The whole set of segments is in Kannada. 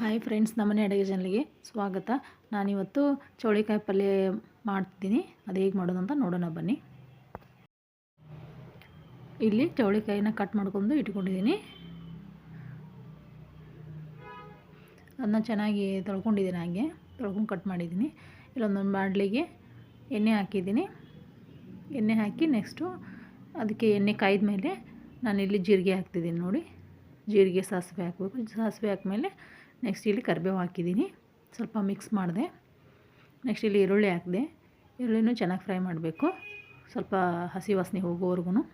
ಹಾಯ್ ಫ್ರೆಂಡ್ಸ್ ನಮ್ಮನೆ ಅಡುಗೆ ಜನರಿಗೆ ಸ್ವಾಗತ. ನಾನಿವತ್ತು ಚೌಳಿಕಾಯಿ ಪಲ್ಯ ಮಾಡ್ತಿದ್ದೀನಿ. ಅದು ಹೇಗೆ ಮಾಡೋದು ಅಂತ ನೋಡೋಣ ಬನ್ನಿ. ಇಲ್ಲಿ ಚೌಳಿಕಾಯಿನ ಕಟ್ ಮಾಡ್ಕೊಂಡು ಇಟ್ಕೊಂಡಿದ್ದೀನಿ. ಅದನ್ನ ಚೆನ್ನಾಗಿ ತೊಳ್ಕೊಂಡಿದ್ದೀನಿ ಹಾಗೆ. ತೊಳ್ಕೊಂಡು ಕಟ್ ಮಾಡಿದ್ದೀನಿ. ಇಲ್ಲೊಂದೊಂದು ಬಾಣಲಿಗೆ ಎಣ್ಣೆ ಹಾಕಿದ್ದೀನಿ. ಎಣ್ಣೆ ಹಾಕಿ ನೆಕ್ಸ್ಟು ಅದಕ್ಕೆ ಎಣ್ಣೆ ಕಾಯ್ದ ಮೇಲೆ ನಾನಿಲ್ಲಿ ಜೀರಿಗೆ ಹಾಕ್ತಿದ್ದೀನಿ ನೋಡಿ. ಜೀರಿಗೆ ಸಾಸಿವೆ ಹಾಕಬೇಕು. ಸಾಸಿವೆ ಹಾಕ್ಮೇಲೆ ನೆಕ್ಸ್ಟ್ ಇಲ್ಲಿ ಕರಿಬೇವು ಹಾಕಿದ್ದೀನಿ. ಸ್ವಲ್ಪ ಮಿಕ್ಸ್ ಮಾಡಿದೆ. ನೆಕ್ಸ್ಟ್ ಇಲ್ಲಿ ಈರುಳ್ಳಿ ಹಾಕಿದೆ. ಈರುಳ್ಳಿನೂ ಚೆನ್ನಾಗಿ ಫ್ರೈ ಮಾಡಬೇಕು. ಸ್ವಲ್ಪ ಹಸಿ ವಾಸನೆ ಹೋಗೋವರೆಗೂ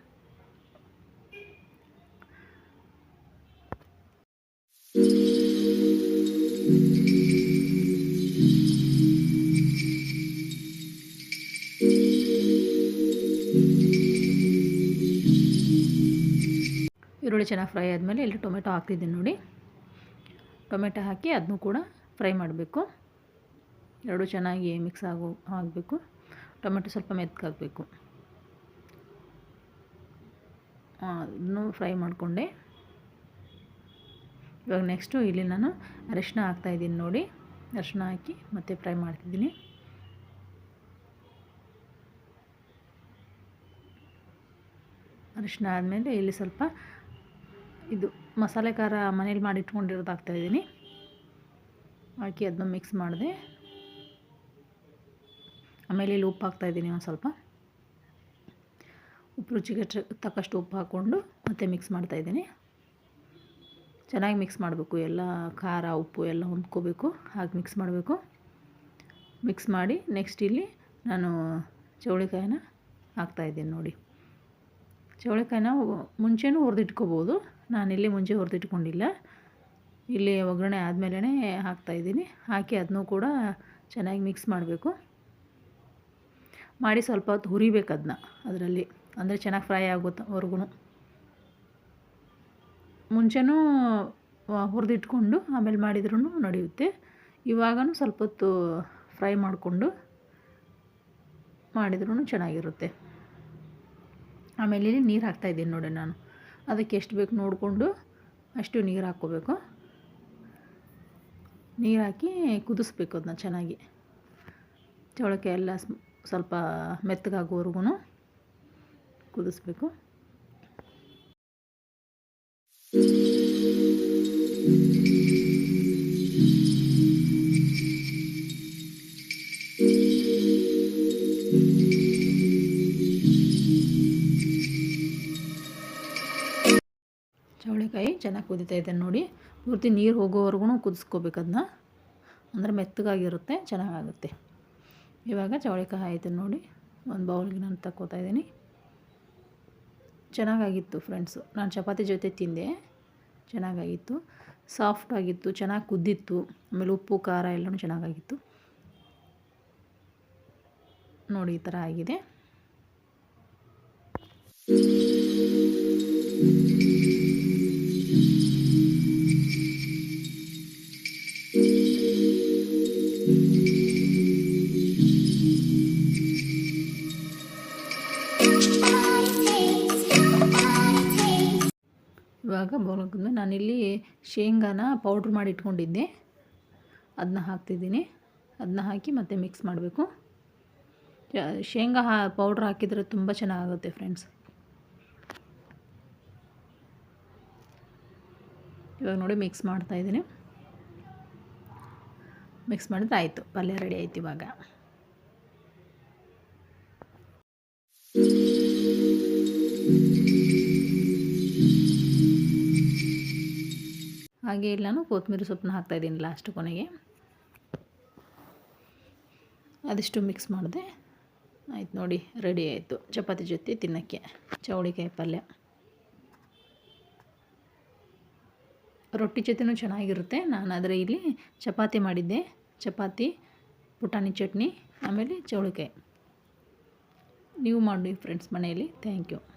ಈರುಳ್ಳಿ ಚೆನ್ನಾಗಿ ಫ್ರೈ ಆದಮೇಲೆ ಇಲ್ಲಿ ಟೊಮೆಟೊ ಹಾಕ್ತಿದ್ದೀನಿ ನೋಡಿ. ಟೊಮೆಟೊ ಹಾಕಿ ಅದನ್ನು ಕೂಡ ಫ್ರೈ ಮಾಡಬೇಕು. ಎರಡು ಚೆನ್ನಾಗಿ ಮಿಕ್ಸ್ ಆಗೋ ಆಗಬೇಕು. ಟೊಮೆಟೊ ಸ್ವಲ್ಪ ಮೆತ್ತಗಾಗಬೇಕು ಅದನ್ನು ಫ್ರೈ ಮಾಡಿಕೊಂಡೆ. ಇವಾಗ ನೆಕ್ಸ್ಟು ಇಲ್ಲಿ ನಾನು ಅರಿಶಿನ ಹಾಕ್ತಾಯಿದ್ದೀನಿ ನೋಡಿ. ಅರಿಶಿನ ಹಾಕಿ ಮತ್ತೆ ಫ್ರೈ ಮಾಡ್ತಿದ್ದೀನಿ. ಅರಿಶಿನ ಆದಮೇಲೆ ಇಲ್ಲಿ ಸ್ವಲ್ಪ ಇದು ಮಸಾಲೆ ಖಾರ ಮನೇಲಿ ಮಾಡಿ ಇಟ್ಕೊಂಡಿರೋದು ಹಾಕ್ತಾಯಿದ್ದೀನಿ ಹಾಕಿ ಅದನ್ನ ಮಿಕ್ಸ್ ಮಾಡಿದೆ. ಆಮೇಲೆ ಇಲ್ಲಿ ಉಪ್ಪು ಹಾಕ್ತಾಯಿದ್ದೀನಿ ಒಂದು ಸ್ವಲ್ಪ. ಉಪ್ಪು ರುಚಿಗೆ ತಕ್ಕಷ್ಟು ಉಪ್ಪು ಹಾಕ್ಕೊಂಡು ಮತ್ತೆ ಮಿಕ್ಸ್ ಮಾಡ್ತಾಯಿದ್ದೀನಿ ಚೆನ್ನಾಗಿ ಮಿಕ್ಸ್ ಮಾಡಬೇಕು. ಎಲ್ಲ ಖಾರ, ಉಪ್ಪು ಎಲ್ಲ ಹೊಂದ್ಕೋಬೇಕು ಹಾಗೆ ಮಿಕ್ಸ್ ಮಾಡಬೇಕು. ಮಿಕ್ಸ್ ಮಾಡಿ ನೆಕ್ಸ್ಟ್ ಇಲ್ಲಿ ನಾನು ಚೌಳಿಕಾಯಿನ ಹಾಕ್ತಾಯಿದ್ದೀನಿ ನೋಡಿ. ಚೌಳಿಕಾಯಿನ ಮುಂಚೆನೂ ಹುರಿದಿಟ್ಕೋಬೋದು. ನಾನಿಲ್ಲಿ ಮುಂಚೆ ಹುರಿದಿಟ್ಕೊಂಡಿಲ್ಲ. ಇಲ್ಲಿ ಒಗ್ಗರಣೆ ಆದಮೇಲೆ ಹಾಕ್ತಾಯಿದ್ದೀನಿ ಹಾಕಿ ಅದನ್ನೂ ಕೂಡ ಚೆನ್ನಾಗಿ ಮಿಕ್ಸ್ ಮಾಡಬೇಕು. ಮಾಡಿ ಸ್ವಲ್ಪ ಹೊತ್ತು ಹುರಿಬೇಕು ಅದನ್ನ ಅದರಲ್ಲಿ. ಅಂದರೆ ಚೆನ್ನಾಗಿ ಫ್ರೈ ಆಗುತ್ತೆ ಆಗುತ್ತವರೆಗೂ ಮುಂಚೆನೂ ಹುರಿದಿಟ್ಕೊಂಡು ಆಮೇಲೆ ಮಾಡಿದ್ರೂ ನಡೆಯುತ್ತೆ. ಇವಾಗನೂ ಸ್ವಲ್ಪ ಹೊತ್ತು ಫ್ರೈ ಮಾಡಿಕೊಂಡು ಮಾಡಿದ್ರೂ ಚೆನ್ನಾಗಿರುತ್ತೆ. ಆಮೇಲೆ ಇಲ್ಲಿ ನೀರು ಹಾಕ್ತಾಯಿದ್ದೀನಿ ನೋಡಿ ನಾನು. ಅದಕ್ಕೆ ಎಷ್ಟು ಬೇಕು ನೋಡಿಕೊಂಡು ಅಷ್ಟು ನೀರು ಹಾಕ್ಕೋಬೇಕು. ನೀರು ಹಾಕಿ ಕುದಿಸ್ಬೇಕು ಅದನ್ನ ಚೆನ್ನಾಗಿ. ಚೌಳಕ್ಕೆ ಎಲ್ಲ ಸ್ವಲ್ಪ ಮೆತ್ತಗಾಗೋವರೆಗೂ ಕುದಿಸ್ಬೇಕು. ಚೌಳಿಕಾಯಿ ಚೆನ್ನಾಗಿ ಕುದೀತಾ ಇದೆ ನೋಡಿ. ಪೂರ್ತಿ ನೀರು ಹೋಗೋವರೆಗೂ ಕುದಿಸ್ಕೋಬೇಕು ಅದನ್ನ ಅಂದರೆ ಮೆತ್ತಗಾಗಿರುತ್ತೆ, ಚೆನ್ನಾಗಾಗುತ್ತೆ. ಇವಾಗ ಚವಳಿಕಾಯಿ ಆಯಿತು ನೋಡಿ. ಒಂದು ಬೌಲ್ಗೆ ನಾನು ತಕ್ಕೋತಾ ಇದ್ದೀನಿ. ಚೆನ್ನಾಗಾಗಿತ್ತು ಫ್ರೆಂಡ್ಸು. ನಾನು ಚಪಾತಿ ಜೊತೆ ತಿಂದೆ. ಚೆನ್ನಾಗಾಗಿತ್ತು. ಸಾಫ್ಟಾಗಿತ್ತು ಚೆನ್ನಾಗಿ ಕುದ್ದಿತ್ತು. ಆಮೇಲೆ ಉಪ್ಪು, ಖಾರ ಎಲ್ಲನೂ ಚೆನ್ನಾಗಾಗಿತ್ತು. ನೋಡಿ, ಈ ಥರ ಆಗಿದೆ. ಇವಾಗ ನಾನು ನಾನಿಲ್ಲಿ ಶೇಂಗಾನ ಪೌಡ್ರ್ ಮಾಡಿ ಇಟ್ಕೊಂಡಿದ್ದೆ. ಅದನ್ನ ಹಾಕ್ತಿದ್ದೀನಿ. ಅದನ್ನ ಹಾಕಿ ಮತ್ತೆ ಮಿಕ್ಸ್ ಮಾಡಬೇಕು. ಶೇಂಗಾ ಹಾ ಪೌಡ್ರ್ ಹಾಕಿದರೆ ತುಂಬ ಚೆನ್ನಾಗುತ್ತೆ ಫ್ರೆಂಡ್ಸ್ ಇವಾಗ ನೋಡಿ ಮಿಕ್ಸ್ ಮಾಡ್ತಾಯಿದ್ದೀನಿ ಮಿಕ್ಸ್ ಮಾಡಿದ್ರೆ ಆಯಿತು, ಪಲ್ಯ ರೆಡಿ ಆಯ್ತು ಇವಾಗ. ಹಾಗೆ ಇಲ್ಲಿ ನಾನು ಕೊತ್ತಂಬರಿ ಸೊಪ್ಪನ್ನ ಹಾಕ್ತಾಯಿದ್ದೀನಿ ಲಾಸ್ಟ್ ಕೊನೆಗೆ. ಅದಿಷ್ಟು ಮಿಕ್ಸ್ ಮಾಡಿದೆ. ಆಯ್ತು ನೋಡಿ ರೆಡಿ ಆಯಿತು. ಚಪಾತಿ ಜೊತೆ ತಿನ್ನೋಕ್ಕೆ. ಚೌಳಿಕಾಯಿ ಪಲ್ಯ. ರೊಟ್ಟಿ ಜೊತೆನೂ ಚೆನ್ನಾಗಿರುತ್ತೆ. ನಾನು ಆದರೆ ಇಲ್ಲಿ ಚಪಾತಿ ಮಾಡಿದ್ದೆ. ಚಪಾತಿ, ಪುಟಾಣಿ ಚಟ್ನಿ, ಆಮೇಲೆ ಚೌಳಿಕಾಯಿ. ನೀವು ಮಾಡಿ ಫ್ರೆಂಡ್ಸ್ ಮನೆಯಲ್ಲಿ. Thank you